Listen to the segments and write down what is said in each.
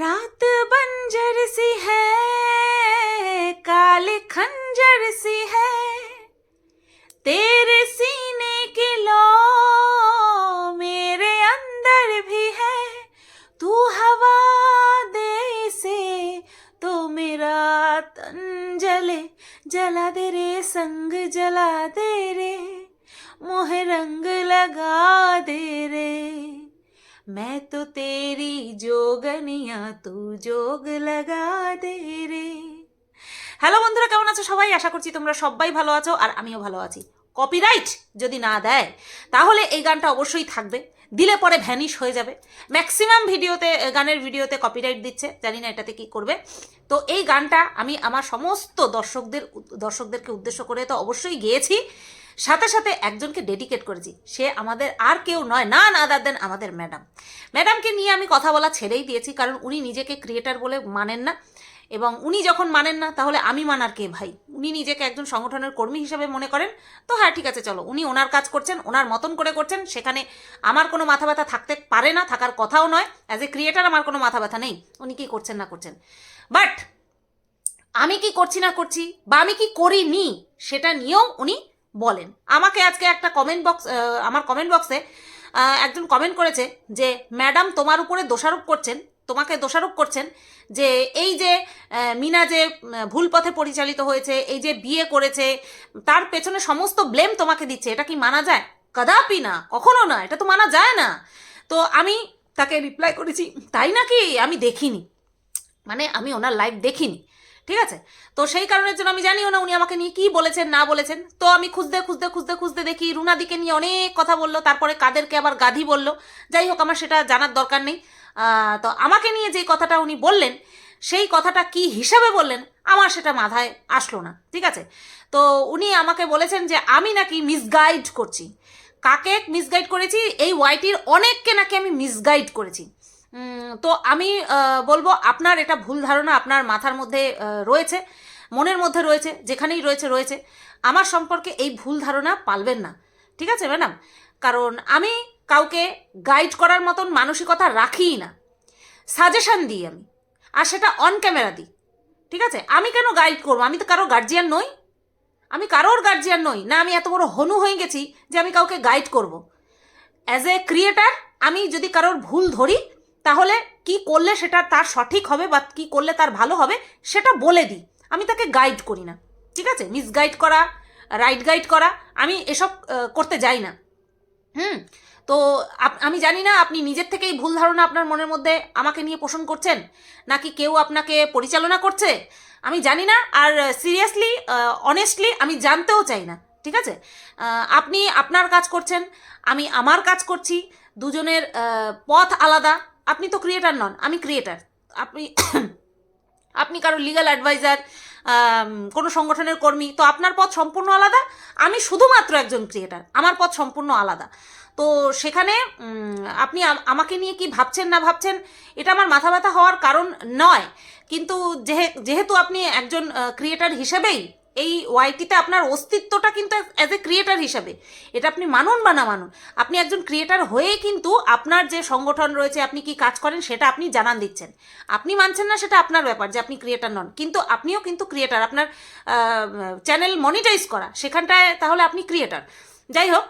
रात बंजर सी है, काले खंजर सी है। तेरे सीने की लो मेरे अंदर भी है। तू हवा दे से तो मेरा तन जले जला दे रे, संग जला दे रे, मोहे रंग लगा दे रे। मैं तो तेरी जोगनिया तू जोग লাগা দে রে হ্যালো বন্ধুরা কেমন আছো সবাই আশা করছি তোমরা সবাই ভালো আছো আর আমিও ভালো আছি কপিরাইট যদি না দেয় তাহলে এই গানটা অবশ্যই থাকবে দিলে পরে ভ্যানিশ হয়ে যাবে ম্যাক্সিমাম ভিডিওতে গানের ভিডিওতে কপিরাইট দিচ্ছে জানি না এটাতে কি করবে তো এই গানটা আমি আমার সমস্ত দর্শকদের দর্শকদেরকে উদ্দেশ্য করে তো অবশ্যই গেয়েছি সাথে সাথে একজনকে ডেডিকেট করেছি। সে আমাদের আর কেউ নয় না না দেন আমাদের ম্যাডাম ম্যাডামকে নিয়ে আমি কথা বলা ছেড়েই দিয়েছি, কারণ উনি নিজেকে ক্রিয়েটার বলে মানেন না। এবং উনি যখন মানেন না, তাহলে আমি মানার কে ভাই? উনি নিজেকে একজন সংগঠনের কর্মী হিসেবে মনে করেন। তো হ্যাঁ ঠিক আছে, চলো। উনি ওনার কাজ করছেন, ওনার মতন করে করছেন। সেখানে আমার কোনো মাথা ব্যথা থাকতে পারে না, থাকার কথাও নয়। অ্যাজ এ ক্রিয়েটার আমার কোনো মাথা ব্যথা নেই। উনি কি করছেন না করছেন। বাট আমি কি করছি না করছি, বা আমি কি করিনি, সেটা নিয়েও উনি বলেন। আমাকে আজকে একটা কমেন্ট বক্স আমার কমেন্ট বক্সে একজন কমেন্ট করেছে যে ম্যাডাম তোমার উপরে দোষারোপ করছেন, তোমাকে দোষারোপ করছেন যে, এই যে মিনা যে ভুল পথে পরিচালিত হয়েছে, এই যে বিয়ে করেছে, তার পেছনে সমস্ত ব্লেম তোমাকে দিচ্ছে, এটা কি মানা যায়? কদাপি না, কখনো না, এটা তো মানা যায় না। তো আমি তাকে রিপ্লাই করেছি, তাই নাকি? আমি দেখিনি। মানে আমি ওনার লাইভ দেখিনি। ঠিক আছে? তো সেই কারণের জন্য আমি জানিও না উনি আমাকে নিয়ে কি বলেছেন, না বলেছেন। তো আমি খুঁজতে খুঁজতে খুঁজতে খুঁজতে দেখি রুনাদিকে নিয়ে অনেক কথা বলল, তারপরে কাদেরকে আবার গাধি বলল। যাই হোক, আমার সেটা জানার দরকার নেই। তো আমাকে নিয়ে যে কথাটা উনি বললেন, সেই কথাটা কি হিসাবে বললেন, আমার সেটা মাথায় আসলো না, ঠিক আছে? তো উনি আমাকে বলেছেন যে আমি নাকি মিসগাইড করছি। কাকে মিসগাইড করেছি? এই ওয়াইটির অনেককে নাকি আমি মিসগাইড করেছি। তো আমি বলব আপনার এটা ভুল ধারণা আপনার মাথার মধ্যে রয়েছে, মনের মধ্যে রয়েছে, যেখানেই রয়েছে রয়েছে। আমার সম্পর্কে এই ভুল ধারণা পালবেন না, ঠিক আছে, ম্যাডাম? কারণ আমি কাউকে গাইড করার মতন মানসিকতা রাখিই না। সাজেশন দিই আমি, আর সেটা অন ক্যামেরা দিই, ঠিক আছে? আমি কেন গাইড করব? আমি তো কারও গার্জিয়ান নই। আমি কারোর গার্জিয়ান নই, না আমি এত বড় হনু হয়ে গেছি যে আমি কাউকে গাইড করব। অ্যাজ এ ক্রিয়েটার আমি যদি কারোর ভুল ধরি তাহলে কি করলে সেটা তার সঠিক হবে বা কি করলে তার ভালো হবে সেটা বলে দিই। আমি তাকে গাইড করি না, ঠিক আছে? মিসগাইড করা রাইট গাইড করা, আমি এসব করতে যাই না। হুম? তো আমি জানি না আপনি নিজের থেকেই ভুল ধারণা আপনার মনের মধ্যে আমাকে নিয়ে পোষণ করছেন, নাকি কেউ আপনাকে পরিচালনা করছে? আমি জানি না, আর সিরিয়াসলি অনেস্টলি আমি জানতেও চাই না, ঠিক আছে? আপনি আপনার কাজ করছেন, আমি আমার কাজ করছি, দুজনের পথ আলাদা আপনি তো ক্রিয়েটার নন, আমি ক্রিয়েটার আপনি আপনি কারও লিগাল অ্যাডভাইজার কোনো সংগঠনের কর্মী, তো আপনার পথ সম্পূর্ণ আলাদা। আমি শুধুমাত্র একজন ক্রিয়েটার আমার পথ সম্পূর্ণ আলাদা। তো সেখানে আপনি আমাকে নিয়ে কি ভাবছেন না ভাবছেন, এটা আমার মাথা ব্যথা হওয়ার কারণ নয়। কিন্তু যেহে, যেহেতু আপনি একজন ক্রিয়েটার হিসেবেই এই ওয়াইটিতে আপনার অস্তিত্বটা কিন্তু অ্যাজ এ ক্রিয়েটার হিসাবে। এটা আপনি মানুন বা না মানুন, আপনি একজন ক্রিয়েটার হয়ে কিন্তু আপনার যে সংগঠন রয়েছে, আপনি কি কাজ করেন সেটা আপনি জানান দিচ্ছেন। আপনি মানছেন না সেটা আপনার ব্যাপার যে আপনি ক্রিয়েটার নন, কিন্তু আপনিও কিন্তু ক্রিয়েটার আপনার চ্যানেল মনিটাইজ করা, সেখানটায় তাহলে আপনি ক্রিয়েটার যাই হোক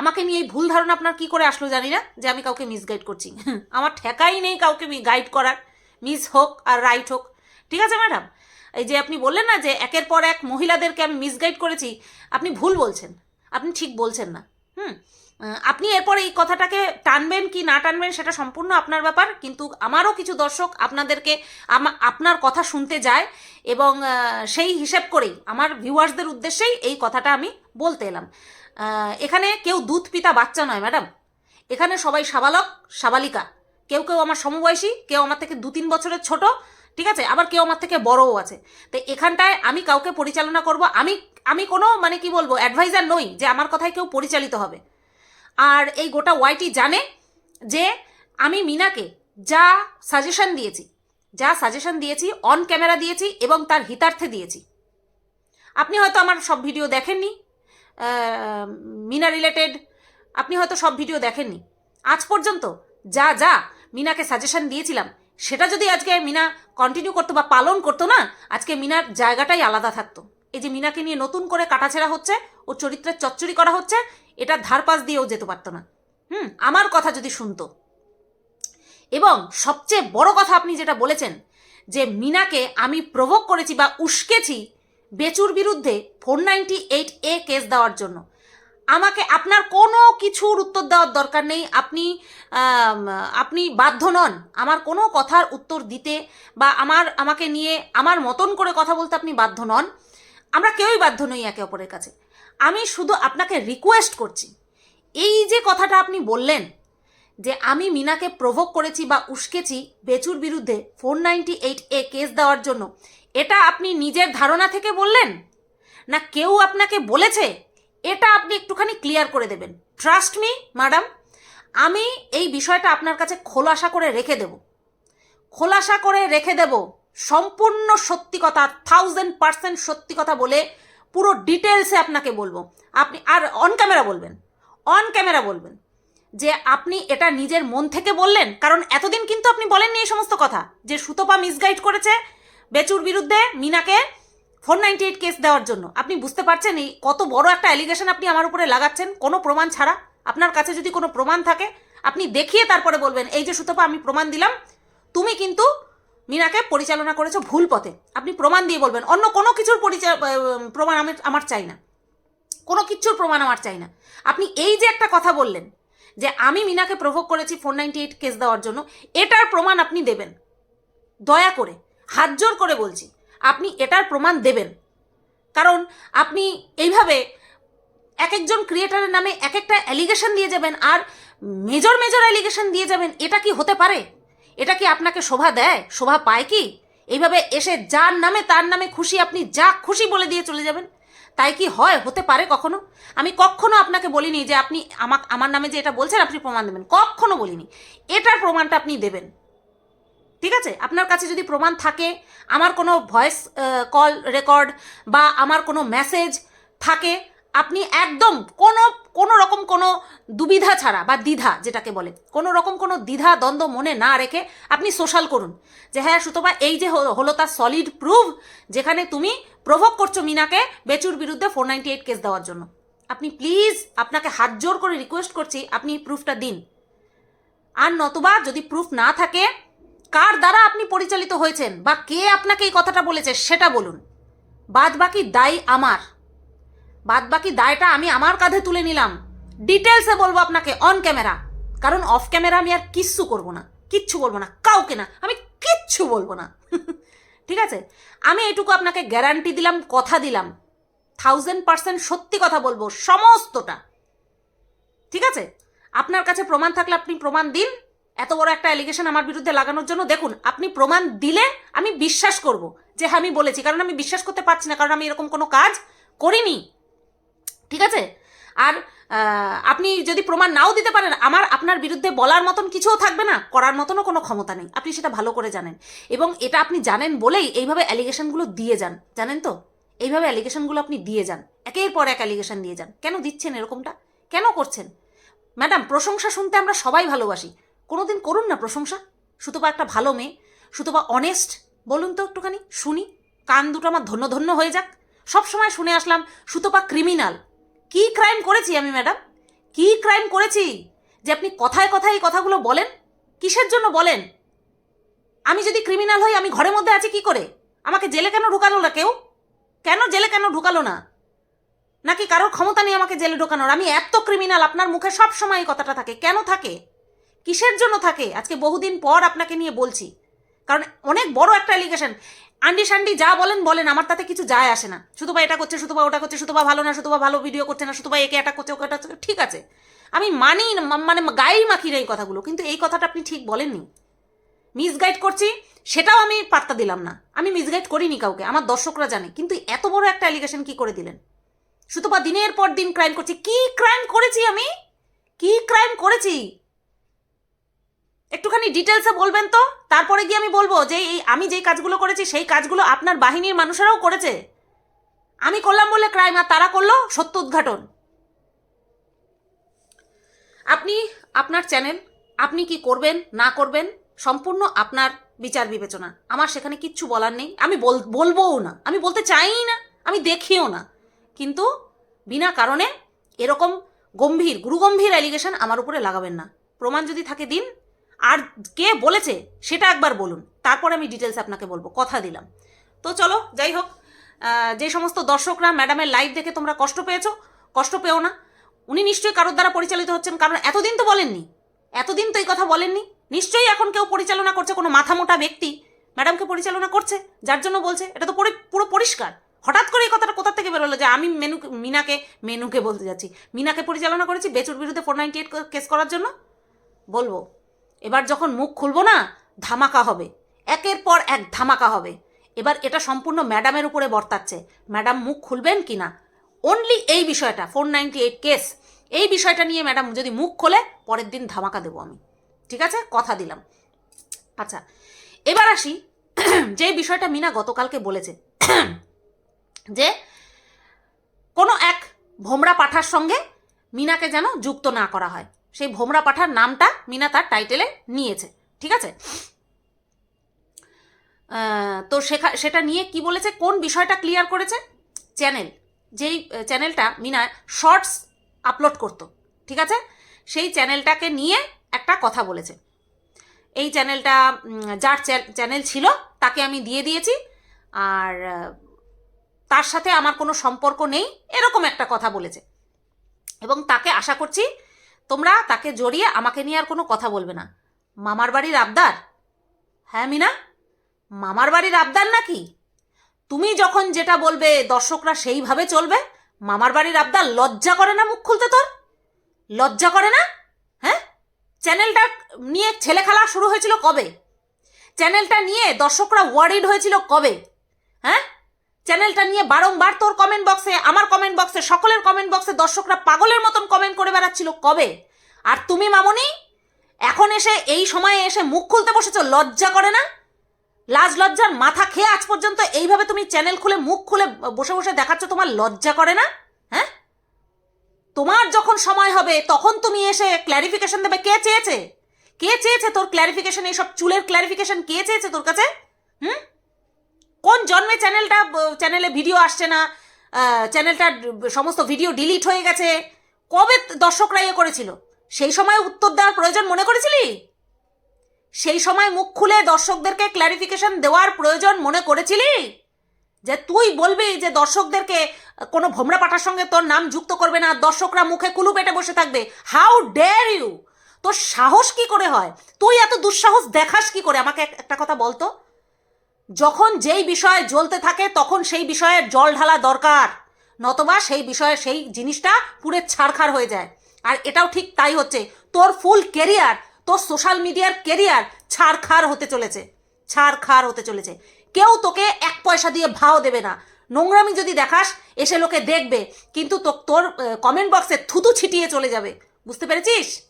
আমাকে নিয়ে এই ভুল ধারণা আপনার কি করে আসলো জানি না, যে আমি কাউকে মিসগাইড করছি। আমার ঠেকাই নেই কাউকে গাইড করার। মিস হোক আর রাইট হোক। ঠিক আছে ম্যাডাম? এই যে আপনি বললেন না যে একের পর এক মহিলাদেরকে আমি মিসগাইড করেছি, আপনি ভুল বলছেন। আপনি ঠিক বলছেন না। হুম? আপনি এরপর এই কথাটাকে টানবেন কি না টানবেন সেটা সম্পূর্ণ আপনার ব্যাপার, কিন্তু আমারও কিছু দর্শক আপনাদেরকে আপনার কথা শুনতে যায় এবং সেই হিসেব করেই, আমার ভিউয়ার্সদের উদ্দেশ্যেই এই কথাটা আমি বলতে এলাম। এখানে কেউ দুধ পিতা বাচ্চা নয় ম্যাডাম এখানে সবাই সাবালক, সাবালিকা। কেউ কেউ আমার সমবয়সী, কেউ আমার থেকে দু তিন বছরের ছোট ঠিক আছে? আবার কেউ আমার থেকে বড়ও আছে। তো এখানটায় আমি কাউকে পরিচালনা করব, আমি আমি কোনো মানে কি বলব অ্যাডভাইজার নই যে আমার কথায় কেউ পরিচালিত হবে। আর এই গোটা ওয়াইটি জানে যে আমি মিনাকে যা সাজেশন দিয়েছি, যা সাজেশন দিয়েছি অন ক্যামেরা দিয়েছি এবং তার হিতার্থে দিয়েছি। আপনি হয়তো আমার সব ভিডিও দেখেননি মিনা রিলেটেড আপনি হয়তো সব ভিডিও দেখেননি। আজ পর্যন্ত যা যা মিনাকে সাজেশন দিয়েছিলাম সেটা যদি আজকে মিনা কন্টিনিউ করতো বা পালন করতো না, আজকে মিনার জায়গাটাই আলাদা থাকতো। এই যে মিনাকে নিয়ে নতুন করে কাটাছেড়া হচ্ছে, ওর চরিত্রের চচ্চড়ি করা হচ্ছে, এটা ধারপাশ দিয়েও যেতে পারতো না। হুম, আমার কথা যদি শুনতো। এবং সবচেয়ে বড় কথা আপনি যেটা বলেছেন, যে মিনাকে আমি প্রভোগ করেছি বা উস্কেছি বেচুর বিরুদ্ধে four ninety eight A case দেওয়ার জন্য। আমাকে আপনার কোনো কিছুর উত্তর দেওয়ার দরকার নেই। আপনি আপনি বাধ্য নন আমার কোনো কথার উত্তর দিতে বা আমার, আমাকে নিয়ে আমার মতন করে কথা বলতে আপনি বাধ্য নন। আমরা কেউই বাধ্য নই একে অপরের কাছে। আমি শুধু আপনাকে রিকোয়েস্ট করছি। এই যে কথাটা আপনি বললেন যে আমি মিনাকে প্রভোগ করেছি বা উস্কেছি বেচুর বিরুদ্ধে four ninety eight A case দেওয়ার জন্য, এটা আপনি নিজের ধারণা থেকে বললেন? না কেউ আপনাকে বলেছে? এটা আপনি একটুখানি ক্লিয়ার করে দেবেন। ট্রাস্ট মি ম্যাডাম আমি এই বিষয়টা আপনার কাছে খোলাসা করে রেখে দেব। খোলাসা করে রেখে দেব। সম্পূর্ণ সত্যি কথা থাউজেন্ড পার্সেন্ট সত্যি কথা বলে পুরো ডিটেলসে আপনাকে বলব। আপনি আর অন ক্যামেরা বলবেন অন ক্যামেরা বলবেন যে আপনি এটা নিজের মন থেকে বললেন, কারণ এতদিন কিন্তু আপনি বলেননি এই সমস্ত কথা। যে সুতপা মিসগাইড করেছে বেচুর বিরুদ্ধে, মিনাকে ফোর নাইনটি এইট কেস দেওয়ার জন্য। আপনি বুঝতে পারছেন এই কত বড় একটা অ্যালিগেশন আপনি আমার উপরে লাগাচ্ছেন? কোনো প্রমাণ ছাড়া? আপনার কাছে যদি কোনো প্রমাণ থাকে, আপনি দেখিয়ে তারপরে বলবেন, এই যে সুতপা, আমি প্রমাণ দিলাম। তুমি কিন্তু মিনাকে পরিচালনা করেছ ভুল পথে। আপনি প্রমাণ দিয়ে বলবেন, অন্য কোনো কিছুর পরিচয় প্রমাণ আমি, আমার চাই না। কোনো কিচ্ছুর প্রমাণ আমার চাই না। আপনি এই যে একটা কথা বললেন, যে আমি মিনাকে প্রভোগ করেছি ফোর নাইনটি এইট কেস দেওয়ার জন্য, এটার প্রমাণ আপনি দেবেন। দয়া করে, হাত জোর করে বলছি। আপনি এটার প্রমাণ দেবেন। কারণ আপনি এইভাবে এক একজন ক্রিয়েটারের নামে এক একটা অ্যালিগেশন দিয়ে যাবেন আর মেজর মেজর অ্যালিগেশন দিয়ে যাবেন, এটা কি হতে পারে? এটা কি আপনাকে শোভা দেয়? শোভা পায় কি? এইভাবে এসে যার নামে তার নামে খুশি আপনি যা খুশি বলে দিয়ে চলে যাবেন, তাই কি হয়? হতে পারে কখনো? আমি কখনো আপনাকে বলিনি যে আপনি আমাক, আমার নামে যে এটা বলছেন, আপনি প্রমাণ দেবেন। কখনো বলিনি। এটার প্রমাণটা আপনি দেবেন। ঠিক আছে? আপনার কাছে যদি প্রমাণ থাকে, আমার কোনো ভয়েস কল রেকর্ড বা আমার কোনো মেসেজ থাকে, আপনি একদম কোনো কোনো রকম কোনো দুবিধা ছাড়া বা দ্বিধা যেটাকে বলে, কোনো রকম কোনো দ্বিধা, দ্বন্দ্ব মনে না রেখে আপনি সোশ্যাল করুন। যে হ্যাঁ সুতবা এই যে হলো- তার সলিড প্রুফ যেখানে তুমি প্রভোগ করছ মিনাকে বেচুর বিরুদ্ধে ফোর নাইনটি এইট কেস দেওয়ার জন্য। আপনি প্লিজ আপনাকে হাত জোর করে রিকোয়েস্ট করছি, আপনি প্রুফটা দিন। আর নতুবা যদি প্রুফ না থাকে কার দ্বারা আপনি পরিচালিত হয়েছেন বা কে আপনাকে এই কথাটা বলেছে সেটা বলুন। বাদ বাকি দায় আমার। বাদ বাকি দায়টা আমি আমার কাঁধে তুলে নিলাম। ডিটেলসে বলব আপনাকে, অন ক্যামেরা। কারণ অফ ক্যামেরা আমি আর কিচ্ছু করব না। কিচ্ছু বলব না, কাউকে না। আমি কিচ্ছু বলব না। ঠিক আছে? আমি এটুকু আপনাকে গ্যারান্টি দিলাম, কথা দিলাম। থাউজেন্ড পার্সেন্ট সত্যি কথা বলব, সমস্তটা। ঠিক আছে? আপনার কাছে প্রমাণ থাকলে আপনি প্রমাণ দিন। এত বড় একটা অ্যালিগেশন আমার বিরুদ্ধে লাগানোর জন্য দেখুন, আপনি প্রমাণ দিলে আমি বিশ্বাস করব যে হ্যাঁ আমি বলেছি। কারণ আমি বিশ্বাস করতে পারছি না, কারণ আমি এরকম কোনো কাজ করিনি। ঠিক আছে? আর আপনি যদি প্রমাণ নাও দিতে পারেন, আমার, আপনার বিরুদ্ধে বলার মতন কিছুও থাকবে না, করার মতনও কোনো ক্ষমতা নেই। আপনি সেটা ভালো করে জানেন। এবং এটা আপনি জানেন বলেই এইভাবে অ্যালিগেশনগুলো দিয়ে যান। জানেন তো? এইভাবে অ্যালিগেশনগুলো আপনি দিয়ে যান। একের পর এক অ্যালিগেশন দিয়ে যান। কেন দিচ্ছেন এরকমটা? কেন করছেন? ম্যাডাম, প্রশংসা শুনতে আমরা সবাই ভালোবাসি। কোনোদিন করুন না প্রশংসা। সুতপা একটা ভালো মেয়ে। সুতপা অনেস্ট বলুন তো একটুখানি, শুনি। কান দুটো আমার ধন্য ধন্য হয়ে যাক। সব সময় শুনে আসলাম সুতপা ক্রিমিনাল কি ক্রাইম করেছি আমি ম্যাডাম কি ক্রাইম করেছি? যে আপনি কথায় কথায় এই কথাগুলো বলেন? কিসের জন্য বলেন? আমি যদি ক্রিমিনাল হই, আমি ঘরের মধ্যে আছি কি করে? আমাকে জেলে কেন ঢুকালো না কেউ? কেন জেলে কেন ঢুকালো না? নাকি কারোর ক্ষমতা নেই আমাকে জেলে ঢোকানোর? আমি এত ক্রিমিনাল আপনার মুখে সব সময় এই কথাটা থাকে। কেন থাকে? কিসের জন্য থাকে? আজকে বহুদিন পর আপনাকে নিয়ে বলছি। কারণ অনেক বড় একটা অ্যালিগেশন আন্ডি সান্ডি যা বলেন বলেন, আমার তাতে কিছু যায় আসে না। শুধু বা এটা করছে শুধু বা ওটা করছে শুধু বা ভালো না শুধু বা ভালো ভিডিও করছে না শুধু বা একে এটা করছে, ওকে এটা ঠিক আছে। আমি মানি মানে গায়েই মাখি না এই কথাগুলো, কিন্তু এই কথাটা আপনি ঠিক বলেননি। মিসগাইড করছি, সেটাও আমি পাত্তা দিলাম না। আমি মিসগাইড করিনি কাউকে, আমার দর্শকরা জানে। কিন্তু এত বড় একটা অ্যালিগেশন কি করে দিলেন? শুধু বা দিনের পর দিন ক্রাইম করছি। কি ক্রাইম করেছি আমি? কি ক্রাইম করেছি? একটুখানি ডিটেলসে বলবেন তো? তারপরে গিয়ে আমি বলব যে এই, আমি যেই কাজগুলো করেছি, সেই কাজগুলো আপনার বাহিনীর মানুষেরাও করেছে। আমি করলাম বলে ক্রাইম আর তারা করল সত্য উদ্ঘাটন। আপনি, আপনার চ্যানেল আপনি কি করবেন, না করবেন, সম্পূর্ণ আপনার বিচার বিবেচনা। আমার সেখানে কিচ্ছু বলার নেই। আমি বল, বলবোও না। আমি বলতে চাই না। আমি দেখিও না। কিন্তু বিনা কারণে এরকম গম্ভীর, গুরুগম্ভীর অ্যালিগেশন আমার উপরে লাগাবেন না। প্রমাণ যদি থাকে দিন আর কে বলেছে সেটা একবার বলুন। তারপরে আমি ডিটেলস আপনাকে বলব, কথা দিলাম। তো চলো, যাই হোক যে সমস্ত দর্শকরা ম্যাডামের লাইভ দেখে তোমরা কষ্ট পেয়েছ, কষ্ট পেও না। উনি নিশ্চয়ই কারোর দ্বারা পরিচালিত হচ্ছেন, কারণ এতদিন তো বলেননি। এতদিন তো এই কথা বলেননি। নিশ্চয়ই এখন কেউ পরিচালনা করছে, কোনো মাথা মোটা ব্যক্তি ম্যাডামকে পরিচালনা করছে, যার জন্য বলছে, এটা তো পরি- পুরো পরিষ্কার। হঠাৎ করে এই কথাটা কোথা থেকে বেরোলো যে আমি মেনু, মিনাকে, মেনুকে বলতে যাচ্ছি। মিনাকে পরিচালনা করেছি বেচুর বিরুদ্ধে ফোর নাইনটি এইট কেস করার জন্য? বলব। এবার যখন মুখ খুলবো না, ধামাকা হবে। একের পর এক ধামাকা হবে। এবার এটা সম্পূর্ণ ম্যাডামের উপরে বর্তাচ্ছে। ম্যাডাম মুখ খুলবেন কি না? অনলি এই বিষয়টা, ফোর নাইনটি এইট কেস, এই বিষয়টা নিয়ে ম্যাডাম যদি মুখ খোলে, পরের দিন ধামাকা দেবো আমি। ঠিক আছে? কথা দিলাম। আচ্ছা এবার আসি, যে বিষয়টা মিনা গতকালকে বলেছে। যে কোনো এক ভোমরা পাঠার সঙ্গে মিনাকে যেন যুক্ত না করা হয়। সেই ভোমরা পাঠার নামটা মিনা তার টাইটেলে নিয়েছে, ঠিক আছে? তো সেখা, সেটা নিয়ে কি বলেছে? কোন বিষয়টা ক্লিয়ার করেছে? চ্যানেল যেই চ্যানেলটা মিনা শর্টস আপলোড করতো, ঠিক আছে? সেই চ্যানেলটাকে নিয়ে একটা কথা বলেছে। এই চ্যানেলটা যার চ্যানেল ছিল, তাকে আমি দিয়ে দিয়েছি। আর তার সাথে আমার কোনো সম্পর্ক নেই, এরকম একটা কথা বলেছে। এবং তাকে আশা করছি তোমরা তাকে জড়িয়ে আমাকে নিয়ে আর কোনো কথা বলবে না। মামার বাড়ির আবদার? হ্যাঁ মিনা? মামার বাড়ির আবদার নাকি? তুমি যখন যেটা বলবে দর্শকরা সেইভাবে চলবে, মামার বাড়ির আবদার লজ্জা করে না মুখ খুলতে তোর? লজ্জা করে না? হ্যাঁ? চ্যানেলটা নিয়ে ছেলে খেলা শুরু হয়েছিল কবে? চ্যানেলটা নিয়ে দর্শকরা ওয়ারিড হয়েছিল কবে? হ্যাঁ? চ্যানেলটা নিয়ে বারংবার তোর কমেন্ট বক্সে আমার কমেন্ট বক্সে সকলের কমেন্ট বক্সে দর্শকরা পাগলের মতন কমেন্ট করে বেড়াচ্ছিল। কবে? আর তুমি মামনি, এখন এসে, এই সময়ে এসে মুখ খুলতে বসেছো, লজ্জা করে না? লাজ লজ্জার মাথা খেয়ে আজ পর্যন্ত এইভাবে তুমি চ্যানেল খুলে, মুখ খুলে বসে বসে দেখাচ্ছ, তোমার লজ্জা করে না? হ্যাঁ? তোমার যখন সময় হবে, তখন তুমি এসে ক্ল্যারিফিকেশন দেবে, কে চেয়েছে? কে চেয়েছে তোর ক্ল্যারিফিকেশন এইসব চুলের ক্ল্যারিফিকেশন কে চেয়েছে তোর কাছে? হুম? কোন জন্মে চ্যানেলটা, চ্যানেলে ভিডিও আসছে না চ্যানেলটার সমস্ত ভিডিও ডিলিট হয়ে গেছে, কবে দর্শকরা ইয়ে করেছিল? সেই সময় উত্তর দেওয়ার প্রয়োজন মনে করেছিলি? সেই সময় মুখ খুলে দর্শকদেরকে ক্ল্যারিফিকেশন দেওয়ার প্রয়োজন মনে করেছিলি? যে তুই বলবি যে দর্শকদেরকে কোনো ভোমরা পাঠার সঙ্গে তোর নাম যুক্ত করবে না, দর্শকরা মুখে কুলু পেটে বসে থাকবে। হাউ ডেয়ার ইউ তোর সাহস কি করে হয়? তুই এত দুঃসাহস দেখাস কি করে? আমাকে একটা কথা বলতো? যখন যেই বিষয়ে জ্বলতে থাকে, তখন সেই বিষয়ে জল ঢালা দরকার। নতবা সেই বিষয়ে সেই জিনিসটা পুরে ছাড়খাড় হয়ে যায়। আর এটাও ঠিক তাই হচ্ছে। তোর ফুল কেরিয়ার, তোর সোশ্যাল মিডিয়ার কেরিয়ার ছাড়খাড় হতে চলেছে। ছাড়খাড় হতে চলেছে। কেউ তোকে এক পয়সা দিয়ে ভাও দেবে না। নোংরামি যদি দেখাস, এসে লোকে দেখবে। কিন্তু তোর কমেন্ট বক্সে থুতু ছিটিয়ে চলে যাবে। বুঝতে পেরেছিস?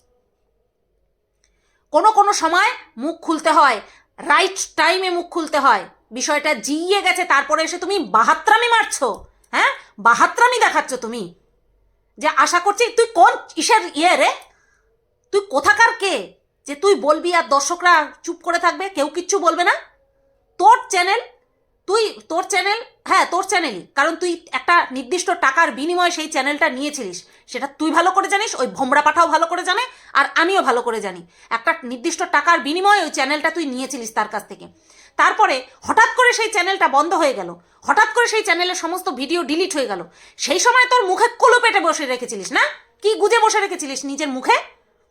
কোনো কোনো সময় মুখ খুলতে হয়। রাইট টাইমে মুখ খুলতে হয়। বিষয়টা জিইয়ে গেছে, তারপরে এসে তুমি বাহাত্রামি মারছো। হ্যাঁ? বাহাত্রামি দেখাচ্ছ তুমি। যে আশা করছি, তুই কোন ইসের ইয়ে রে? তুই কোথাকার কে? যে তুই বলবি আর দর্শকরা চুপ করে থাকবে, কেউ কিচ্ছু বলবে না? তোর চ্যানেল তুই তোর চ্যানেল হ্যাঁ তোর চ্যানেলই কারণ তুই একটা নির্দিষ্ট টাকার বিনিময়ে সেই চ্যানেলটা নিয়েছিলিস। সেটা তুই ভালো করে জানিস, ওই ভোমরা পাঠাও ভালো করে জানে, আর আমিও ভালো করে জানি। একটা নির্দিষ্ট টাকার বিনিময়ে ওই চ্যানেলটা তুই নিয়েছিলিস তার কাছ থেকে। তারপরে হঠাৎ করে সেই চ্যানেলটা বন্ধ হয়ে গেল। হঠাৎ করে সেই চ্যানেলের সমস্ত ভিডিও ডিলিট হয়ে গেল। সেই সময় তোর মুখে কুলো পেটে বসে রেখেছিলিস, না? কি গুজে বসে রেখেছিলিস নিজের মুখে?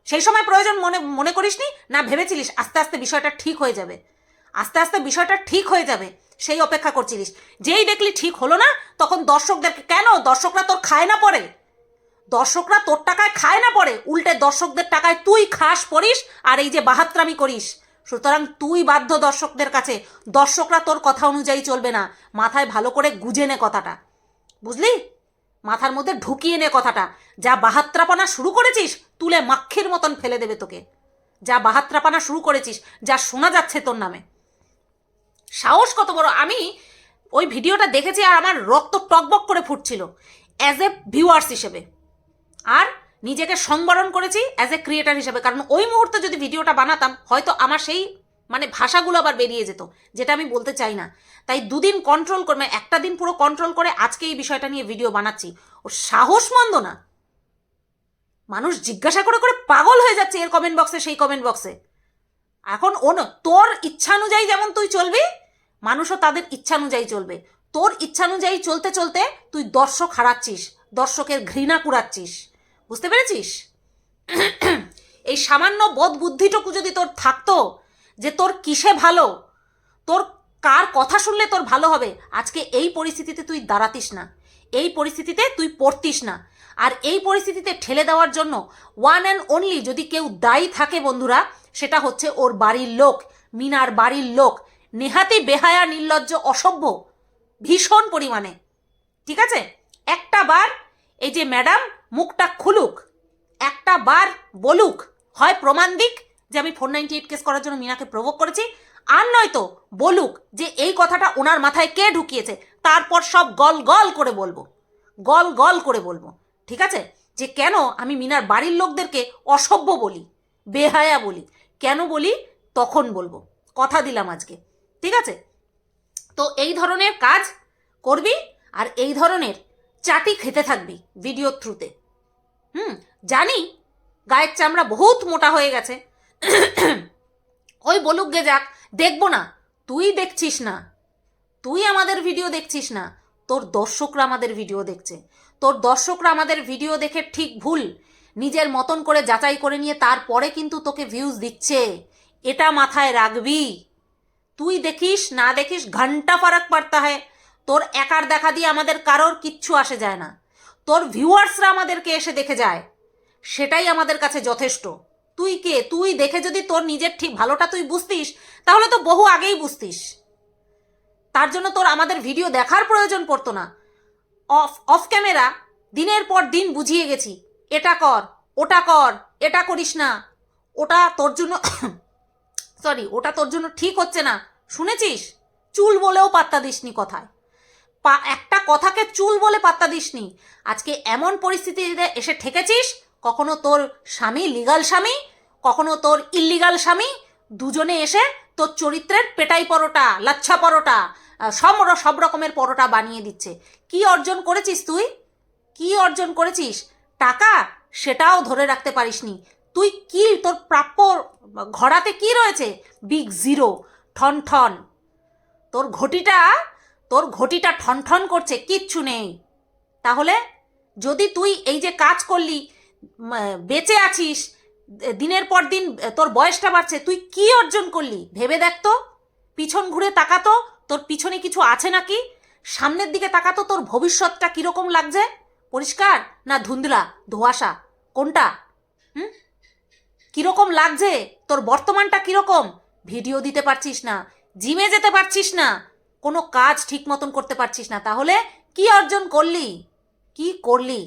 সেই সময় প্রয়োজন মনে মনে করিসনি? না ভেবেছিলিস আস্তে আস্তে বিষয়টা ঠিক হয়ে যাবে? আস্তে আস্তে বিষয়টা ঠিক হয়ে যাবে। সেই অপেক্ষা করছিলিস। যেই দেখলি ঠিক হলো না, তখন দর্শকদেরকে কেন? দর্শকরা তোর খায় না পড়ে দর্শকরা তোর টাকায় খায় না পড়ে উল্টে দর্শকদের টাকায় তুই খাস পড়িস আর এই যে বাহাত্রামি করিস। সুতরাং তুই বাধ্য দর্শকদের কাছে। দর্শকরা তোর কথা অনুযায়ী চলবে না। মাথায় ভালো করে গুজে নে কথাটা। বুঝলি? মাথার মধ্যে ঢুকিয়ে নে কথাটা। যা বাহাত্রাপানা শুরু করেছিস, তুলে মাক্ষির মতন ফেলে দেবে তোকে। যা বাহাত্রাপানা শুরু করেছিস, যা শোনা যাচ্ছে তোর নামে। সাহস কত বড়? আমি ওই ভিডিওটা দেখেছি আর আমার রক্ত টকবক করে ফুটছিল অ্যাজ এ ভিউয়ার্স হিসেবে। আর নিজেকে সংবরণ করেছি অ্যাজ এ ক্রিয়েটার হিসেবে, কারণ ওই মুহূর্তে যদি ভিডিওটা বানাতাম, হয়তো আমার সেই মানে ভাষাগুলো আবার বেরিয়ে যেত, যেটা আমি বলতে চাই না। তাই দুদিন কন্ট্রোল করে মানে একটা দিন পুরো কন্ট্রোল করে আজকে এই বিষয়টা নিয়ে ভিডিও বানাচ্ছি। ওর সাহস মন্দ না। মানুষ জিজ্ঞাসা করে করে পাগল হয়ে যাচ্ছে এর কমেন্ট বক্সে সেই কমেন্ট বক্সে এখন ও তোর ইচ্ছানুযায়ী যেমন তুই চলবি মানুষও তাদের ইচ্ছানুযায়ী চলবে। তোর ইচ্ছানুযায়ী চলতে চলতে তুই দর্শক হারাচ্ছিস, দর্শকের ঘৃণা কুড়াচ্ছিস। বুঝতে পেরেছিস? এই সামান্য বোধ বুদ্ধিটুকু যদি তোর থাকতো যে তোর কিসে ভালো, তোর কার কথা শুনলে তোর ভালো হবে, আজকে এই পরিস্থিতিতে তুই দাঁড়াতিস না। এই পরিস্থিতিতে তুই পড়তিস না। আর এই পরিস্থিতিতে ঠেলে দেওয়ার জন্য ওয়ান অ্যান্ড অনলি যদি কেউ দায়ী থাকে বন্ধুরা, সেটা হচ্ছে ওর বাড়ির লোক, মিনার বাড়ির লোক। নেহাতি বেহায়া, নির্লজ্জ, অসভ্য, ভীষণ পরিমাণে। ঠিক আছে? একটা বার এই যে ম্যাডাম, মুখটা খুলুক। একটা বার বলুক। হয় প্রমাণ দিক যে আমি ফোর নাইনটি এইট কেস করার জন্য মিনাকে প্রভোগ করেছি, আর নয়তো বলুক যে এই কথাটা ওনার মাথায় কে ঢুকিয়েছে। তারপর সব গল গল করে বলব। গল গল করে বলব। ঠিক আছে? যে কেন আমি মিনার বাড়ির লোকদেরকে অসভ্য বলি, বেহায়া বলি। কেন বলি? তখন বলব। কথা দিলাম আজকে। ঠিক আছে? তো এই ধরনের কাজ করবি আর এই ধরনের চাটি খেতে থাকবি ভিডিওর থ্রুতে হুম, জানি গায়ের চামড়া বহুত মোটা হয়ে গেছে। ওই বলুক গে যাক, দেখব না, তুই দেখছিস না, তুই আমাদের ভিডিও দেখছিস না, তোর দর্শকরা আমাদের ভিডিও দেখছে। তোর দর্শকরা আমাদের ভিডিও দেখে ঠিক ভুল, নিজের মতন করে যাচাই করে নিয়ে তারপরে কিন্তু তোকে ভিউজ দিচ্ছে। এটা মাথায় রাখবি। তুই দেখিস, না দেখিস, ঘণ্টা ফারাক পারতা হয় তোর একার দেখা দিয়ে আমাদের কারোর কিচ্ছু আসে যায় না। তোর ভিউয়ার্সরা আমাদেরকে এসে দেখে যায়। সেটাই আমাদের কাছে যথেষ্ট। তুই কে? তুই দেখে যদি তোর নিজের ঠিক ভালোটা তুই বুঝতিস, তাহলে তো বহু আগেই বুঝতিস। তার জন্য তোর আমাদের ভিডিও দেখার প্রয়োজন পড়তো না। অফ অফ ক্যামেরা, দিনের পর দিন বুঝিয়ে গেছি। এটা কর, ওটা কর, এটা করিস না। ওটা তোর জন্য, সরি, ওটা তোর জন্য ঠিক হচ্ছে না। শুনেছিস? চুল বলেও পাত্তা দিসনি কথায়। পা, একটা কথাকে চুল বলে পাত্তা দিসনি। আজকে এমন পরিস্থিতিতে এসে ঠেকেছিস? কখনো তোর স্বামী লিগাল স্বামী, কখনো তোর ইল্লিগাল স্বামী, দুজনে এসে তোর চরিত্রের পেটাই পরোটা, লাচ্ছা পরোটা সব সব রকমের পরোটা বানিয়ে দিচ্ছে। কি অর্জন করেছিস তুই? কি অর্জন করেছিস? টাকা? সেটাও ধরে রাখতে পারিসনি। তুই কি তোর প্রাপ্য ঘোড়াতে কি রয়েছে? বিগ জিরো ঠন ঠন। তোর ঘটিটা তোর ঘটিটা ঠন ঠন করছে, কিচ্ছু নেই। তাহলে যদি তুই এই যে কাজ করলি বেঁচে আছিস, দিনের পর দিন তোর বয়সটা বাড়ছে, তুই কি অর্জন করলি? ভেবে দেখ তো। পিছন ঘুরে তাকাতো তোর পিছনে কিছু আছে নাকি? সামনের দিকে তাকাতো তোর ভবিষ্যৎটা কীরকম লাগছে? পরিষ্কার না ধুন্দলা ধোয়াশা? কোনটা? হুম? কীরকম লাগছে? তোর বর্তমানটা কীরকম? ভিডিও দিতে পারছিস না, জিমে যেতে পারছিস না, কোনো কাজ ঠিক মতন করতে পারছিস না, তাহলে কি অর্জন করলি? কি করলি?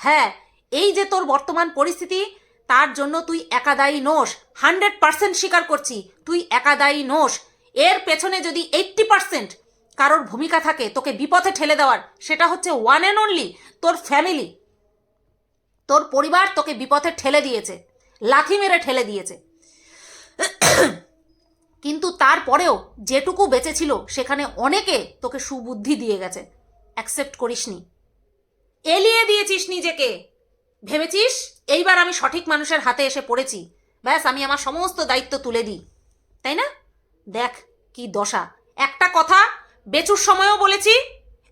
হ্যাঁ এই যে তোর বর্তমান পরিস্থিতি, তার জন্য তুই একাদায়ী নোস, হান্ড্রেড পার্সেন্ট স্বীকার করছি, তুই একাদায়ী নোস। এর পেছনে যদি এইট্টি পার্সেন্ট কারোর ভূমিকা থাকে, তোকে বিপথে ঠেলে দেওয়ার, সেটা হচ্ছে ওয়ান অ্যান্ড অনলি তোর ফ্যামিলি তোর পরিবার তোকে বিপথে ঠেলে দিয়েছে, লাথি মেরে ঠেলে দিয়েছে। কিন্তু তারপরেও যেটুকু বেঁচে ছিল সেখানে অনেকে তোকে সুবুদ্ধি দিয়ে গেছে। অ্যাকসেপ্ট করিসনি। এলিয়ে দিয়েছিস নিজেকে। ভেবেছিস, এইবার আমি সঠিক মানুষের হাতে এসে পড়েছি। ব্যাস, আমি আমার সমস্ত দায়িত্ব তুলে দিই। তাই না? দেখ কি দশা। একটা কথা বেচুর সময়ও বলেছি,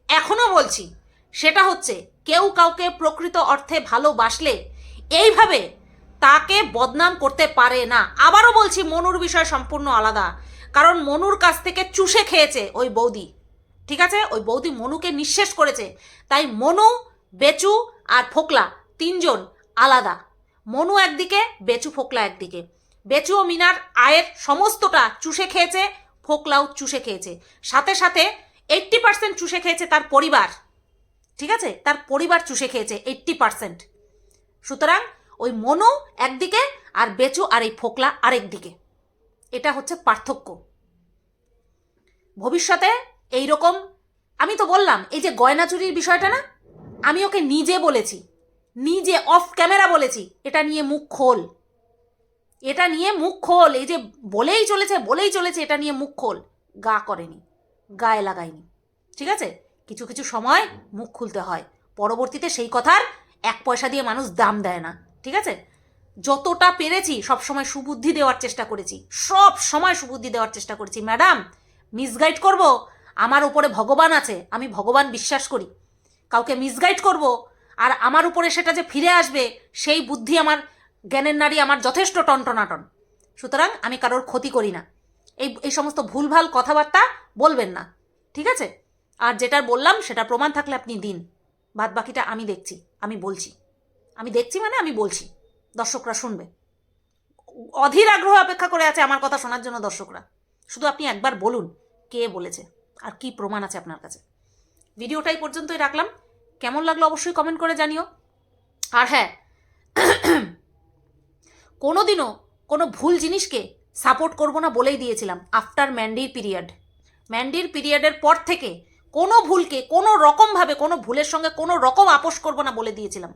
এখনও বলছি। সেটা হচ্ছে, কেউ কাউকে প্রকৃত অর্থে ভালোবাসলে এইভাবে তাকে বদনাম করতে পারে না। আবারও বলছি, মনুর বিষয় সম্পূর্ণ আলাদা। কারণ মনুর কাছ থেকে চুষে খেয়েছে ওই বৌদি। ঠিক আছে? ওই বৌদি মনুকে নিঃশেষ করেছে। তাই মনু, বেচু আর ফোকলা তিনজন আলাদা। মনু একদিকে, বেচু, ফোকলা একদিকে। বেচু ও মিনার আয়ের সমস্তটা চুষে খেয়েছে, ফোকলাও চুষে খেয়েছে। সাথে সাথে এইট্টি পার্সেন্ট চুষে খেয়েছে তার পরিবার। ঠিক আছে? তার পরিবার চুষে খেয়েছে এইট্টি পার্সেন্ট সুতরাং ওই মনু একদিকে আর বেচু আর এই ফোকলা আরেক দিকে। এটা হচ্ছে পার্থক্য। ভবিষ্যতে এই রকম আমি তো বললাম, এই যে গয়না চুরির বিষয়টা না, আমি ওকে নিজে বলেছি, নিজে অফ ক্যামেরা বলেছি, এটা নিয়ে মুখ খোল। এটা নিয়ে মুখ খোল, এই যে বলেই চলেছে বলেই চলেছে, এটা নিয়ে মুখ খোল। গা করেনি, গায়ে লাগায়নি, ঠিক আছে? কিছু কিছু সময় মুখ খুলতে হয়, পরবর্তীতে সেই কথার এক পয়সা দিয়ে মানুষ দাম দেয় না। ঠিক আছে? যতটা পেরেছি সব সময় সুবুদ্ধি দেওয়ার চেষ্টা করেছি। সব সময় সুবুদ্ধি দেওয়ার চেষ্টা করেছি। ম্যাডাম মিসগাইড করব। আমার উপরে ভগবান আছে, আমি ভগবান বিশ্বাস করি। কাউকে মিসগাইড করব, আর আমার উপরে সেটা যে ফিরে আসবে, সেই বুদ্ধি আমার জ্ঞানের নারী আমার যথেষ্ট টনটনাটন। সুতরাং আমি কারোর ক্ষতি করি না। এই এই সমস্ত ভুলভাল কথাবার্তা বলবেন না। ঠিক আছে? আর যেটা বললাম সেটা প্রমাণ থাকলে আপনি দিন। বাদ বাকিটা আমি দেখছি, আমি বলছি। আমি দেখছি মানে আমি বলছি। দর্শকরা শুনবে। অধীর আগ্রহ অপেক্ষা করে আছে আমার কথা শোনার জন্য দর্শকরা। শুধু আপনি একবার বলুন, কে বলেছে আর কি প্রমাণ আছে আপনার কাছে। ভিডিওটাই পর্যন্তই রাখলাম। কেমন লাগল অবশ্যই কমেন্ট করে জানিও। আর হ্যাঁ কোনোদিনও কোনো ভুল জিনিসকে সাপোর্ট করব না বলেই দিয়েছিলাম আফটার ম্যান্ডির পিরিয়ড ম্যান্ডির পিরিয়ডের পর থেকে কোনো ভুলকে কোনো রকমভাবে, কোনো ভুলের সঙ্গে কোনো রকম আপোষ করব না বলে দিয়েছিলাম।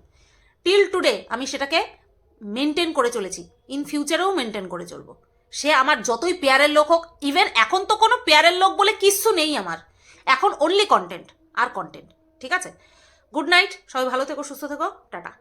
টিল টুডে আমি সেটাকে মেনটেন করে চলেছি। ইন ফিউচারেও মেনটেন করে চলবো। সে আমার যতই পেয়ারের লোক হোক ইভেন এখন তো কোনো পেয়ারের লোক বলে কিচ্ছু নেই আমার। এখন অনলি কন্টেন্ট আর কন্টেন্ট ঠিক আছে? গুড নাইট সবাই ভালো থেকো, সুস্থ থেকো, টাটা।